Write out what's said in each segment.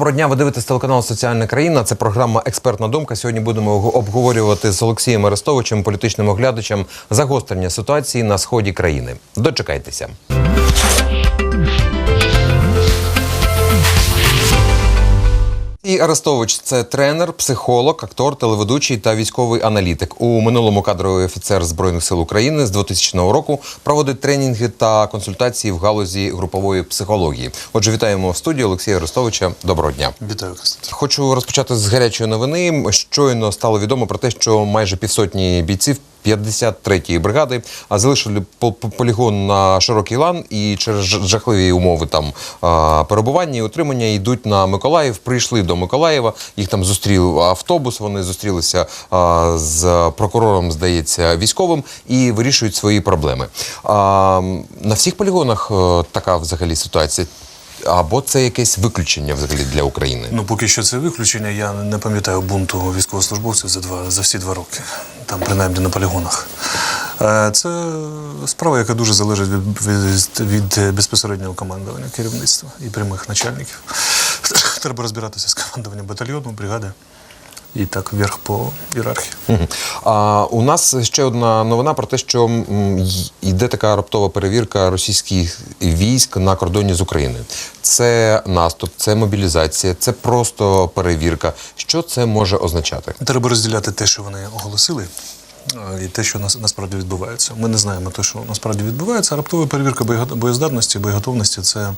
Доброго дня. Ви дивитесь телеканал Соціальна країна. Це програма Експертна думка. Сьогодні будемо обговорювати з Олексієм Арестовичем, політичним оглядачем, загострення ситуації на сході країни. Дочекайтеся. І Арестович це тренер, психолог, актор, телеведучий та військовий аналітик. У минулому кадровий офіцер збройних сил України з 2000 року проводить тренінги та консультації в галузі групової психології. Отже, вітаємо в студії Олексія Арестовича. Доброго дня. Вітаю, Константин. Хочу розпочати з гарячої новини. Щойно стало відомо про те, що майже півсотні бійців 53-ї бригади а залишили по- по- полігон на широкий лан і через жахливі умови там перебування і утримання йдуть на Миколаїв. Прийшли до Миколаєва. Їх там зустрів автобус. Вони зустрілися з прокурором, здається, військовим і вирішують свої проблеми. На всіх полігонах е, така взагалі ситуація. Або це якесь виключення взагалі для України? Ну, поки що це виключення. Я не пам'ятаю бунту військовослужбовців за два за всі два роки, там принаймні на полігонах. Е, Це справа, яка дуже залежить від, від, від безпосереднього командування керівництва і прямих начальників. Треба розбиратися з командуванням батальйону, бригади і так вверх по ієрархії. А у нас ще одна новина про те, що йде така раптова перевірка російських військ на кордоні з Україною. Це наступ, це мобілізація, це просто перевірка. Що це може означати? Треба розділяти те, що вони оголосили. е, І те, що нас, насправді відбувається. Ми не знаємо те, що насправді відбувається. А раптова перевірка боєздатності, боєготовності це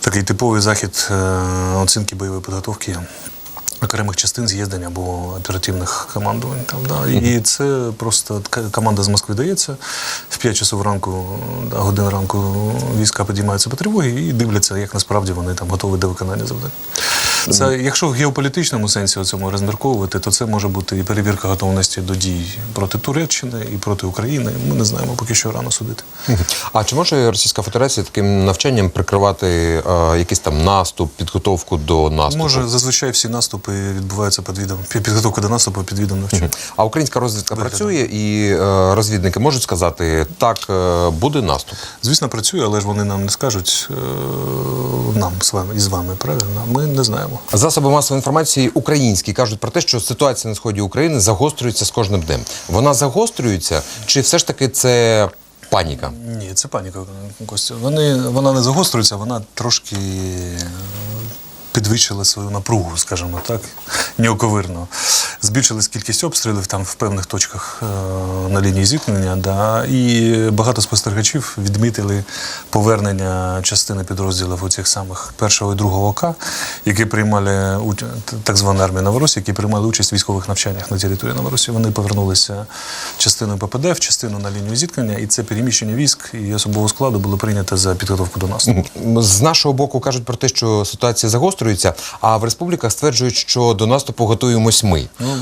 такий типовий захід е, оцінки бойової підготовки окремих частин з'єднань або оперативних командувань. Там, да. І це просто команда з Москви дається в 5 часов ранку, да, годин ранку війська підіймаються по тривогі і дивляться, як насправді вони там готові до виконання завдань. Це, якщо в геополітичному сенсі цьому розмірковувати, то це може бути і перевірка готовності до дій проти Туреччини і проти України. Ми не знаємо поки що рано судити. А чи може Російська Федерація таким навчанням прикривати е, якийсь там наступ, підготовку до наступу? Може, зазвичай всі наступи відбуваються під відом підготовка до наступу під відом навчання. А українська розвідка Виглядає. працює, і е, розвідники можуть сказати, так е, буде наступ. Звісно, працює, але ж вони нам не скажуть е, нам з вами з вами. Правильно, ми не знаємо. Засоби масової інформації українські кажуть про те, що ситуація на сході України загострюється з кожним днем. Вона загострюється, чи все ж таки це паніка? Ні, це паніка, Костя. Вони, вона не загострюється, вона трошки підвищила свою напругу, скажімо так, неоковирно. Збільшилась кількість обстрілів там в певних точках е, на лінії зіткнення. Да, і багато спостерігачів відмітили повернення частини підрозділів у цих самих першого і другого ОК, які приймали так звана армія Новоросії, які приймали участь в військових навчаннях на території Новоросії. Вони повернулися частиною ППД в частину на лінію зіткнення, і це переміщення військ і особового складу було прийнято за підготовку до наступу. З нашого боку кажуть про те, що ситуація загострюється, а в республіках стверджують, що до наступу готуємось ми. Ну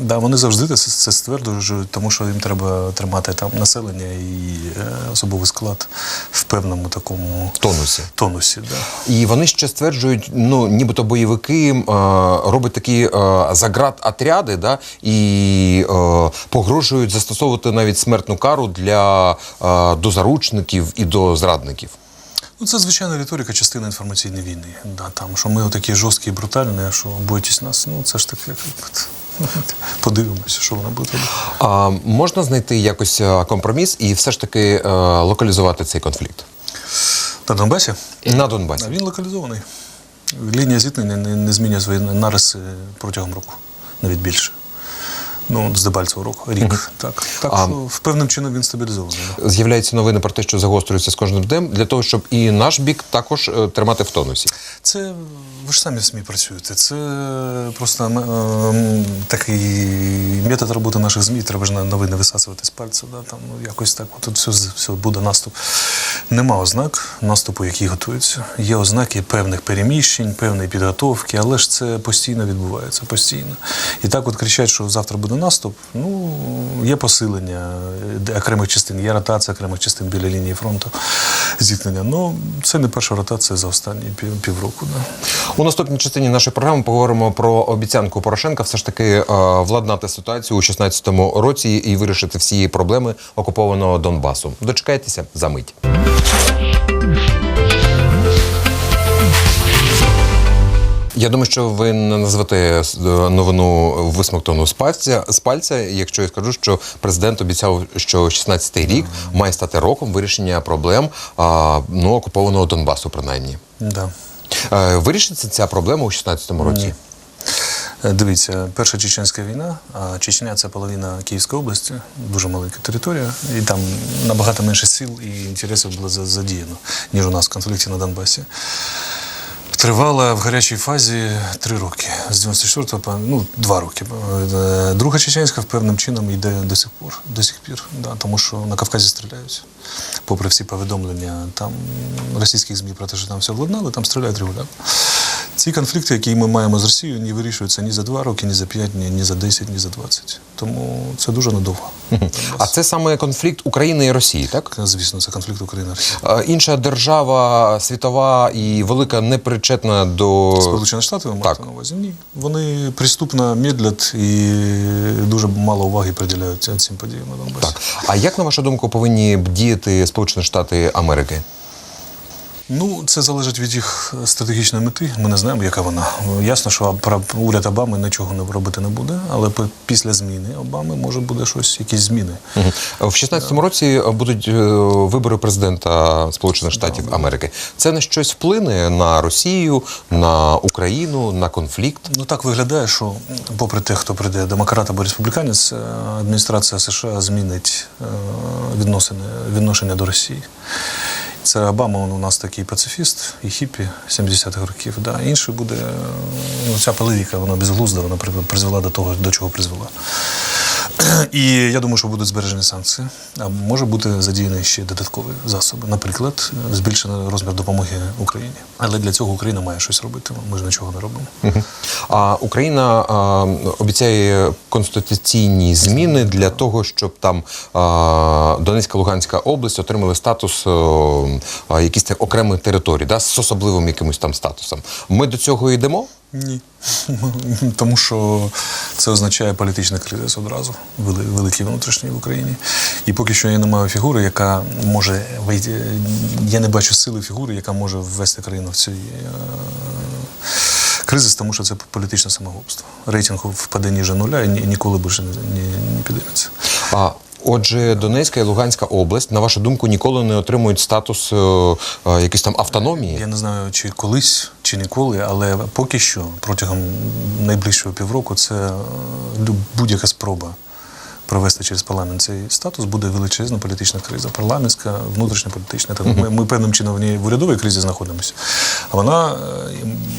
да, вони завжди це, це стверджують, тому що їм треба тримати там населення і е, особовий склад в певному такому тонусі. тонусі. Да. І вони ще стверджують, ну нібито бойовики е, роблять такі е, заград отряди, да, і погрожують застосовувати навіть смертну кару для е, дозаручників і до зрадників. Ну, це звичайна риторика частина інформаційної війни. Да, там, що ми такі жорсткі і брутальні, що боїтесь нас. Ну, це ж таке. як Подивимося, що вона буде. А можна знайти якось е, компроміс і все ж таки е, локалізувати цей конфлікт На Донбасі на Донбасі? він локалізований. Лінія зіткнення не, не змінює свої нариси протягом року, навіть більше. Ну, з Дебальцевого року, рік. Так, так А- що в певним чином він стабілізований. З'являються новини про те, що загострюється з кожним днем, для того, щоб і наш бік також е, тримати в тонусі. Це ви ж самі в СМІ працюєте. Це просто ем, такий метод роботи наших ЗМІ. Треба ж на новини висасувати з пальця. Да? Там, ну, якось так. Тут все, все буде наступ. Нема ознак наступу, який готується. Є ознаки певних переміщень, певної підготовки, але ж це постійно відбувається. Постійно. І так от кричать, що завтра буде наступ. Ну, є посилення е, окремих частин, є ротація окремих частин біля лінії фронту зіткнення. Ну, це не перша ротація за останні пів, півроку. Да. У наступній частині нашої програми поговоримо про обіцянку Порошенка все ж таки е, владнати ситуацію у 2016 році і вирішити всі проблеми окупованого Донбасу. Дочекайтеся за мить. Я думаю, що ви не назвете е, новину висмоктану з пальця, з пальця, якщо я скажу, що президент обіцяв, що 16-й рік має стати роком вирішення проблем а, ну, окупованого Донбасу, принаймні. Да. Е, Вирішиться ця проблема у 16-му році? Е, Дивіться, перша чеченська війна, а Чечня це половина Київської області, дуже маленька територія, і там набагато менше сил і інтересів було задіяно, ніж у нас в конфлікті на Донбасі. Тривала в гарячій фазі три роки. З 94-го, ну, два роки. Е, Друга чеченська певним чином йде до сих пор, до сих пір, да, тому що на Кавказі стріляють. Попри всі повідомлення там російських ЗМІ про те, що там все владнали, там стріляють регулярно. Ці конфлікти, які ми маємо з Росією, не вирішуються ні за два роки, ні за п'ять, ні, ні за 10, ні за 20. Тому це дуже надовго. А це саме конфлікт України і Росії, так? Звісно, це конфлікт України і Росії. Е, Інша держава світова і велика не причетна до Сполучені Штати ви маєте на увазі? Ні. Вони приступно медлять і дуже мало уваги приділяють цим подіям на Донбасі. так. А як на вашу думку повинні б діяти Сполучені Штати Америки? Ну, це залежить від їх стратегічної мети. Ми не знаємо, яка вона. Ясно, що про- уряд Обами нічого не робити не буде, але після зміни Обами може буде щось, якісь зміни. Мгм. В 16-му році будуть е, вибори президента Сполучених Штатів Америки. Це на щось вплине на Росію, на Україну, на конфлікт. Ну так виглядає, що попри те, хто прийде демократ або республіканець, е, адміністрація США змінить е, відносини, відношення до Росії. Це Обама, він у нас такий пацифіст і хіпі 70-х років. Да. Інший буде ну, ця політика, вона безглузда, вона призвела до того, до чого призвела. І я думаю, що будуть збережені санкції. А може бути задіяні ще додаткові засоби. Наприклад, збільшений розмір допомоги Україні. Але для цього Україна має щось робити. Ми ж нічого не робимо. А Україна а, обіцяє конституційні зміни для того, щоб там а, Донецька Луганська область отримали статус а, якісь окремої території, да, з особливим якимось там статусом. Ми до цього йдемо? Ні. Тому що це означає політичний кризис одразу, вели- великий внутрішній в Україні. І поки що я не маю фігури, яка може вийти. Я не бачу сили фігури, яка може ввести країну в цей е, кризис, тому що це політичне самогубство. Рейтинг впаде ніже нуля і ніколи більше не підійметься. А отже, Донецька і Луганська область, на вашу думку, ніколи не отримують статус е, е, якоїсь там автономії? Я не знаю, чи колись, чи ніколи, але поки що, протягом найближчого півроку, це е, будь-яка спроба провести через парламент цей статус буде величезна політична криза, парламентська, внутрішньополітична. Так, Ми, ми певним чином в ній в урядовій кризі знаходимося. А вона е,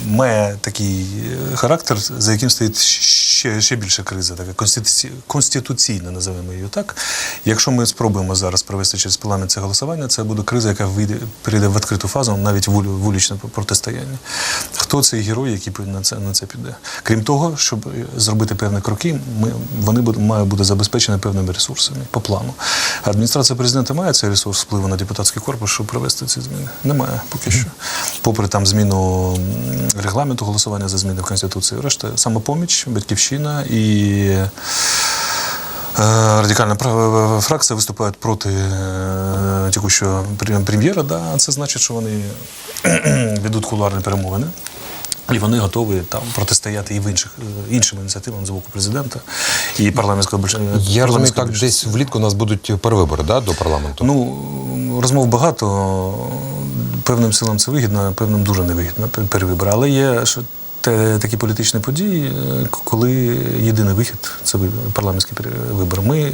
має такий е, характер, за яким стоїть ще, ще більша криза, така конституці... конституційна, називаємо її так. Якщо ми спробуємо зараз провести через парламент це голосування, це буде криза, яка вийде, перейде в відкриту фазу, навіть в вуличне протистояння. Хто цей герой, який на це, на це піде? Крім того, щоб зробити певні кроки, ми, вони будуть, мають бути забезпечені певними ресурсами по плану. Адміністрація президента має цей ресурс впливу на депутатський корпус, щоб провести ці зміни? Немає поки що. Попри там зміну регламенту голосування за зміни в Конституції, решта самопоміч, батьківщина і. Е, Радикальна прав- фракція виступають проти е, текущого прем'єра. Да, це значить, що вони ведуть кулуарні перемовини. І вони готові там протистояти і в інших е, іншим ініціативам з боку президента і парламентського більш- Я розумію, так більшості. десь влітку у нас будуть перевибори да, до парламенту. Ну, розмов багато. Певним силам це вигідно, певним дуже невигідно пе- перевибори. Але є те, такі політичні події, е, коли єдиний вихід це парламентські вибори. Ми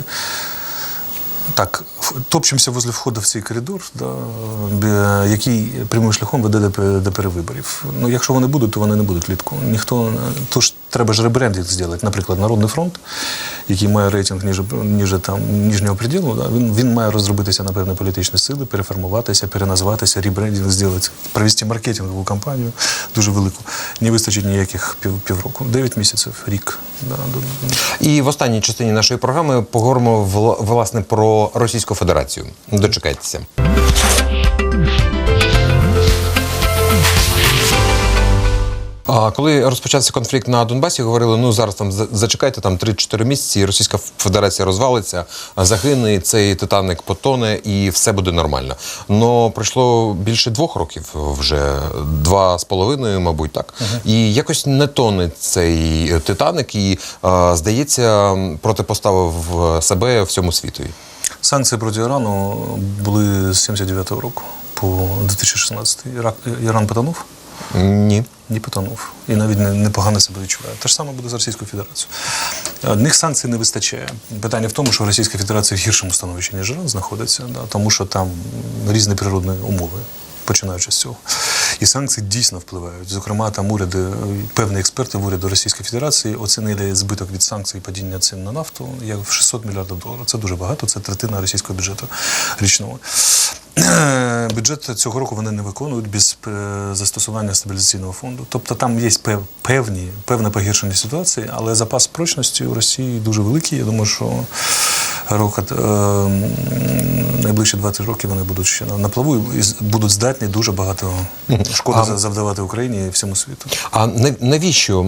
так топчемося возле входу в цей коридор, да, який прямим шляхом веде до, до перевиборів. Ну, якщо вони будуть, то вони не будуть влітку. Ніхто то ж треба ж ребрендинг зробити. Наприклад, Народний фронт, який має рейтинг ніж, ніж там ніжнього приділу, да, він, він має розробитися на певні політичні сили, переформуватися, переназватися, ребрендинг зробити, провести маркетингову кампанію дуже велику. Не вистачить ніяких пів, півроку. Дев'ять місяців, рік. Да, до- І в останній частині нашої програми поговоримо власне про Російську Федерацію. Дочекайтеся. Коли розпочався конфлікт на Донбасі, говорили, ну зараз там зачекайте там 3-4 місяці, і Російська Федерація розвалиться, загине цей Титаник потоне і все буде нормально. Но пройшло більше двох років вже два з половиною, мабуть, так. І якось не тоне цей Титаник, і здається, протипоставив себе всьому світові. Санкції проти Ірану були з 79-го року по 2016. Ірак, Іран потонув? Ні. Не потонув. І навіть не- непогано себе відчуває. Те ж саме буде з Російською Федерацією. Одних санкцій не вистачає. Питання в тому, що Російська Федерація в гіршому становищі, ніж Іран знаходиться, да, тому що там різні природні умови. Починаючи з цього. І санкції дійсно впливають. Зокрема, там уряди, певні експерти в уряду Російської Федерації оцінили збиток від санкцій падіння цін на нафту як в 600 мільярдів доларів. Це дуже багато, це третина російського бюджету річного. Е, Бюджет цього року вони не виконують без е, застосування стабілізаційного фонду. Тобто там є певні, певне погіршення ситуації, але запас прочності у Росії дуже великий. Я думаю, що рок, е, найближчі 20 років вони будуть ще на, плаву і будуть здатні дуже багато шкоди А- завдавати Україні і всьому світу. А навіщо,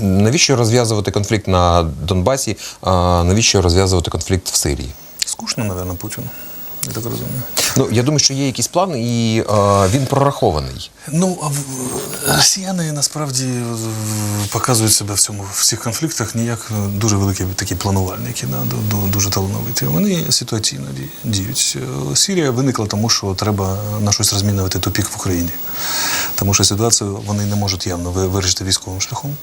навіщо розв'язувати конфлікт на Донбасі? А навіщо розв'язувати конфлікт в Сирії? Скучно, мабуть, Путіну. Я так розумію. Ну я думаю, що є якийсь план, і а, він прорахований. Ну, а росіяни насправді е, показують себе в цьому в цих конфліктах не як е, дуже великі такі планувальники, да, ду- ду- дуже талановиті. Вони ситуаційно діють. Е, Сірія виникла тому, що треба на щось розмінювати тупік в Україні. Тому що ситуацію вони не можуть явно вирішити військовим шляхом.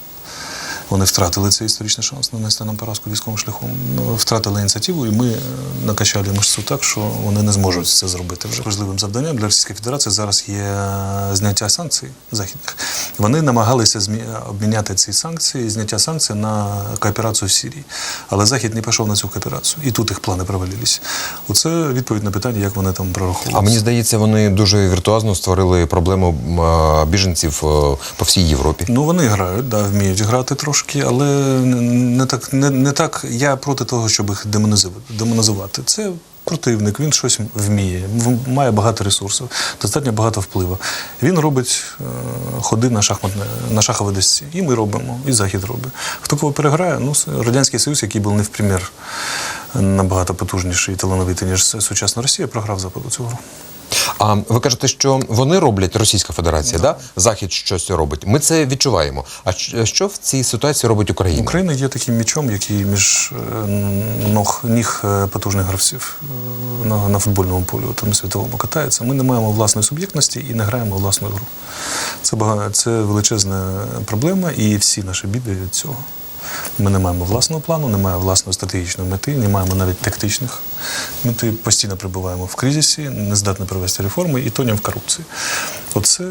Вони втратили цей історичний шанс нанести нам поразку військовим шляхом. Ну, Втратили ініціативу, і ми е, накачали мишцю так, що вони не зможуть це зробити вже. Важливим завданням для Російської Федерації зараз є е, зняття санкцій західних. Вони намагалися змі- обміняти ці санкції, зняття санкцій на кооперацію в Сирії. Але Захід не пішов на цю кооперацію. І тут їх плани провалились. Оце відповідь на питання, як вони там прораховують. А мені здається, вони дуже віртуозно створили проблему біженців е, по всій Європі. Ну, вони грають, да, вміють грати трошки, але не так, не, не так. Я проти того, щоб їх демонізувати. Це противник, він щось вміє, має багато ресурсів, достатньо багато впливу. Він робить е, ходи на шахматне, на шаховій досці. І ми робимо, і Захід робить. Хто кого переграє? Ну, Радянський Союз, який був не в примір набагато потужніший і талановитий, ніж сучасна Росія, програв Западу гру. А ви кажете, що вони роблять Російська Федерація, да. Захід щось робить. Ми це відчуваємо. А що в цій ситуації робить Україна? Україна є таким м'ячом, який між е, ног ніг е, потужних гравців е, на, на футбольному полі, там світовому катається. Ми не маємо власної суб'єктності і не граємо власну гру. Це бага- це величезна проблема, і всі наші біди від цього. Ми не маємо власного плану, не маємо власної стратегічної мети, не маємо навіть тактичних мети. Постійно перебуваємо в кризисі, не здатні провести реформи і тонемо в корупції. Оце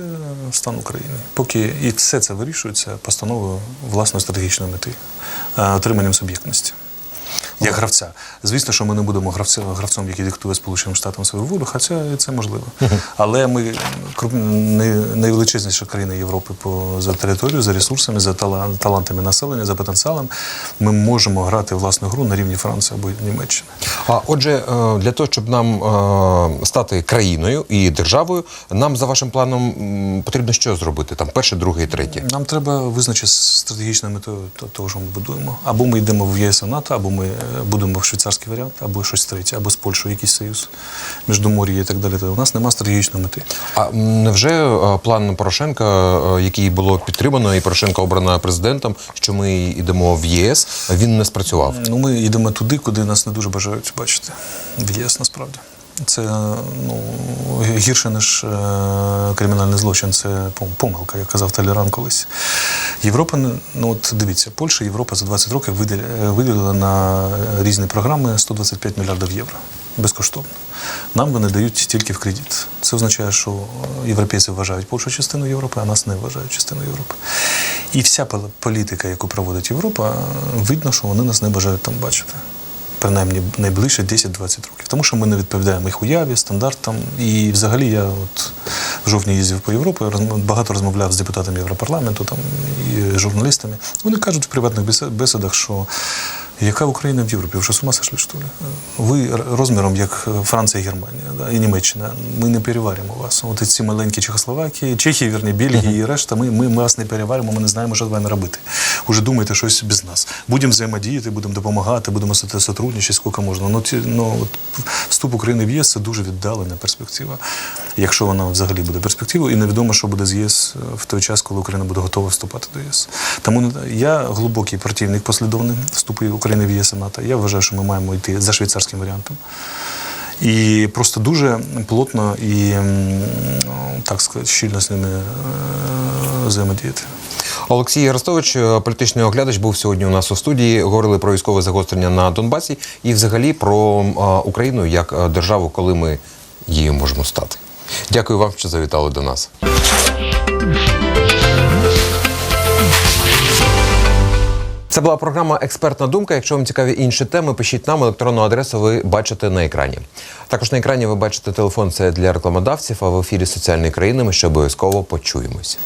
стан України. Поки і все це вирішується постановою власної стратегічної мети, е, отриманням суб'єктності. Як гравця. Звісно, що ми не будемо гравцем, гравцем який диктує Сполученим Штатам свою волю, хоча це можливо. Але ми найвеличезніша країна Європи по за територією, за ресурсами, за тала- талантами населення, за потенціалом. Ми можемо грати власну гру на рівні Франції або Німеччини. А отже, е, для того, щоб нам е, стати країною і державою, нам за вашим планом потрібно що зробити? Там перше, друге і третє. Нам треба визначити стратегічною метою то- того, що ми будуємо. Або ми йдемо в ЄС і НАТО, або ми будемо в швейцарський варіант, або щось третє, або з Польщею якийсь союз, Міждумор'я і так далі. У нас немає стратегічної мети. А невже е, план Порошенка, е, який було підтримано, і Порошенка обрана президентом, що ми йдемо в ЄС, він не спрацював? Ну, ми йдемо туди, куди нас не дуже бажають бачити. В ЄС насправді. Це ну, гірше, ніж е, кримінальний злочин, це помилка, як казав Талеран колись. Європа, ну от дивіться, Польща, Європа за 20 років е, виділила на різні програми 125 мільярдів євро безкоштовно. Нам вони дають тільки в кредит. Це означає, що європейці вважають Польщу частиною Європи, а нас не вважають частиною Європи. І вся пол- політика, яку проводить Європа, видно, що вони нас не бажають там бачити. Принаймні найближче 10-20 років. Тому що ми не відповідаємо їх уяві, стандартам. І взагалі я от в жовтні їздив по Європі, багато розмовляв з депутатами Європарламенту там, і журналістами. Вони кажуть в приватних бесідах, що Яка Україна в Європі? Ви що з ума сошли, що ли? Ви розміром, як Франція Германія да, і Німеччина. Ми не переваримо вас. От ці маленькі Чехословакії, Чехії, вірні, Бельгії і решта, ми, ми, ми вас не переваримо, ми не знаємо, що з вами робити. Уже думайте щось без нас. Будемо взаємодіяти, будемо допомагати, будемо сот- сотрудничати, скільки можна. Ну, ті, ну, от вступ України в ЄС це дуже віддалена перспектива, якщо вона взагалі буде перспективою, і невідомо, що буде з ЄС е, в той час, коли Україна буде готова вступати до ЄС. Тому я глибокий противник послідовний вступу України в ЄС і НАТО. Я вважаю, що ми маємо йти за швейцарським варіантом. І просто дуже плотно і так сказати, щільно з ними е, взаємодіяти. Олексій Арестович, е, політичний оглядач, був сьогодні у нас у студії. Говорили про військове загострення на Донбасі і взагалі про е, Україну як е, державу, коли ми її можемо стати. Дякую вам, що завітали до нас. Це була програма Експертна думка. Якщо вам цікаві інші теми, пишіть нам електронну адресу. Ви бачите на екрані. Також на екрані ви бачите телефон. Це для рекламодавців. А в ефірі соціальної країни ми ще обов'язково почуємось.